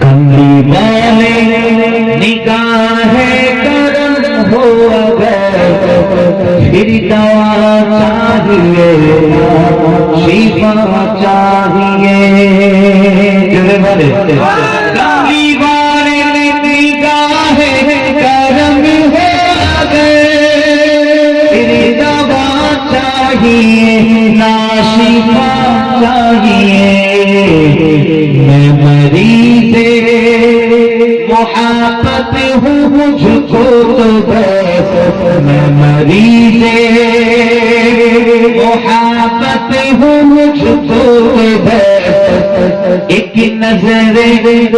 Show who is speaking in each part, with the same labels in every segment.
Speaker 1: کملی والے نگاہ کرم ہو پھر دوا چاہیے شیوا چاہیے۔ मुझको तो बस मैं मरीज मोहब्बत हूँ मुझको तो बस एक नजर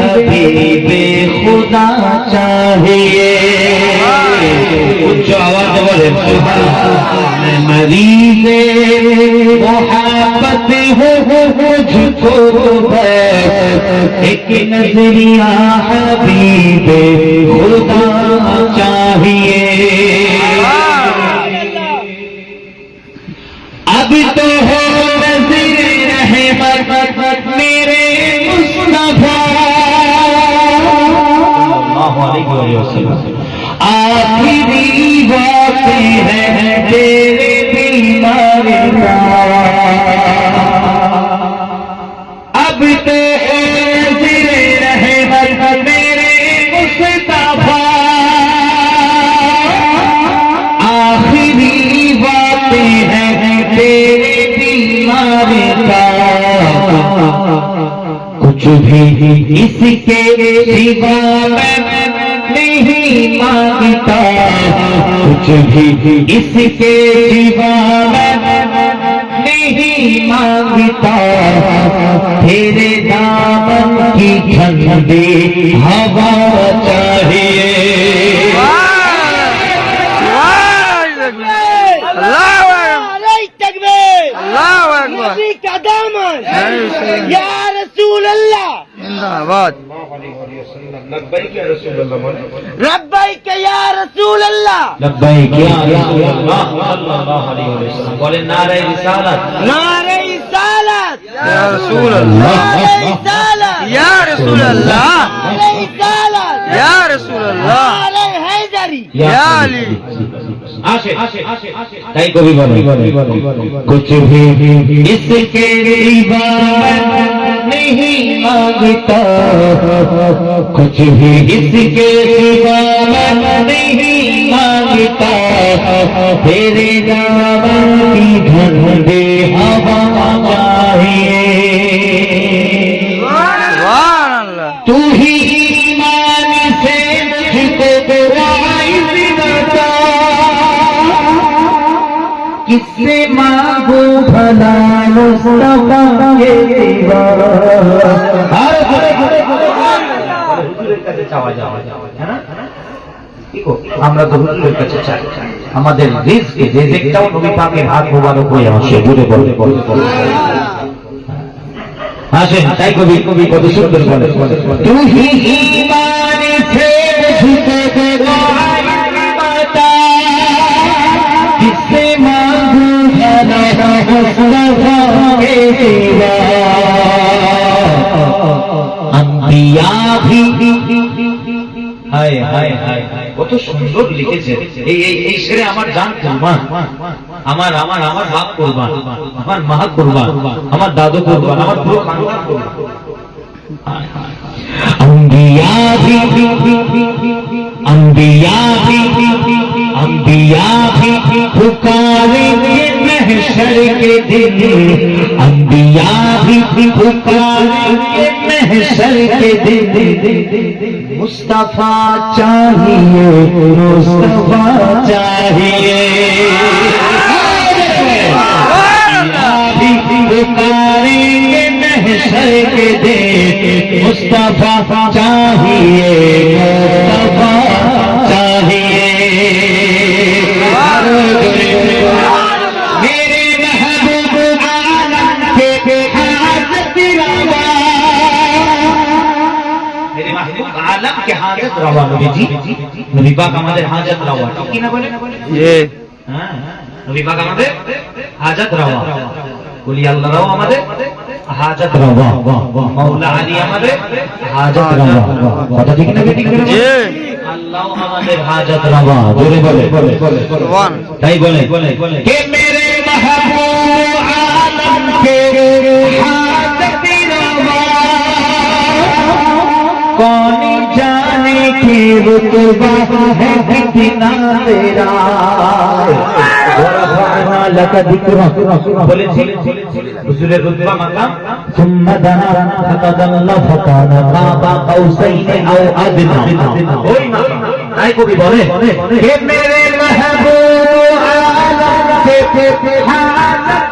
Speaker 1: अभी बेखुदा चाहिए उच्च आवाज बोले मैं मरीज मोहब्बत हूँ मुझको کہ نظریا حبیب خدا چاہیے۔ اب تو ہو نظر رحمت میرے مصطفیٰ آخری بات ہے تمہیں اس کے نہیں مانگتا۔ کچھ بھی اس کے نہیں مانگتا۔ تیرے دامن کی ٹھنڈی ہوا چاہیے۔ اللہ اکبر۔ اللہ
Speaker 2: اکبر۔ کا
Speaker 3: دامن۔ رسول
Speaker 2: الله. زنده‌باد
Speaker 3: لبيك
Speaker 2: يا رسول الله. لبيك يا رسول الله.
Speaker 1: لبيك يا رسول الله. صلى الله. عليه يا رسول الله رسالت
Speaker 2: نعره رسالت
Speaker 3: يا رسول
Speaker 2: الله. نعره
Speaker 3: رسالت يا
Speaker 2: رسول الله.
Speaker 3: نعره رسالت
Speaker 2: يا رسول
Speaker 3: الله. نعره
Speaker 1: حيدري يا علي. তাই কবি বলে कुछ भी इसके सिवा नहीं मांगता कुछ भी इसके सिवा नहीं मांगता तेरे दामन की ठंडे हवा ভোলা মুস্তফাকে দিব আর হুজুরের কাছে চাওয়া যাওয়া হ্যাঁ আমরা তো হুজুরের কাছে চাই আমাদের রিজকে রিজেকটাও নবী পাকের হাত মোবারক হয়ে আসে জুড়ে বলে বলে বলে আসেন তাই কবি কবি কত সুন্দর বলে তুমি হায় হায় হায় হায় কত সুন্দর লিখেছে এই এই এই শেরে আমার জান কুরবান আমার আমার আমার বাপ কুরবান আমার মা কুরবান আমার দাদু কুরবান আমার পুরো খানদান কুরবান अंबिया भी अंबिया भी अंबिया भी पुकारेंगे
Speaker 3: محشر
Speaker 1: کے دن انبیاء بھی پکاریں گے
Speaker 3: محشر
Speaker 1: کے دن مصطفیٰ چاہیے مصطفیٰ چاہیے ہاج روکے اللہ حاجت जाने के रुतबा है कितना तेरा ورفعنا لك ذكرك বলেছি হুজুরের রুতবা মাকাম ثم دنا فتدل فكان قاب قوسين او ادنى ওই মাকাম তাই কবি বলে কে মেরে মাহবুব আলম কে হাজত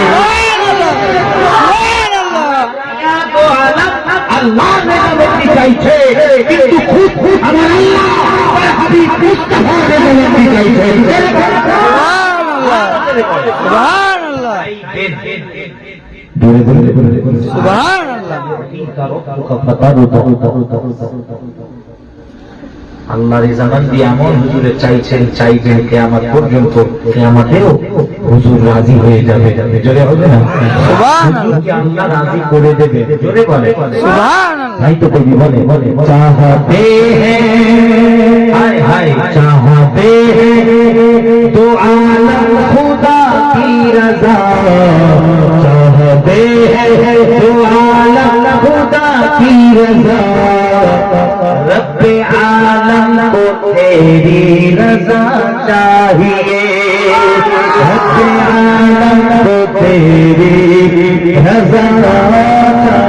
Speaker 1: চাইছে, কিন্তু খুদ আমার আল্লাহ আমার চাইছে
Speaker 3: সুবহানাল্লাহ
Speaker 1: ধরে ধরে ধরে ধরে
Speaker 3: সুবহানাল্লাহ
Speaker 1: আল্লাহর এই জামান দিয়ে এমন হুজুরে চাইছেন চাইবেন কেয়ামত পর্যন্ত কেয়ামতেও হুজুর রাজি হয়ে যাবে। জোরে হবে না? হুজুরকে আল্লাহ রাজি করে দেবে। জোরে বলে। তাই তো কবি বলে বলে চাহতে হায় হায় চাহতে তো আলম খুদা কি রাজা। চাহতে তো আলম খুদা কি রাজা। رب عالم کو تیری رضا چاہیے तेरी नजर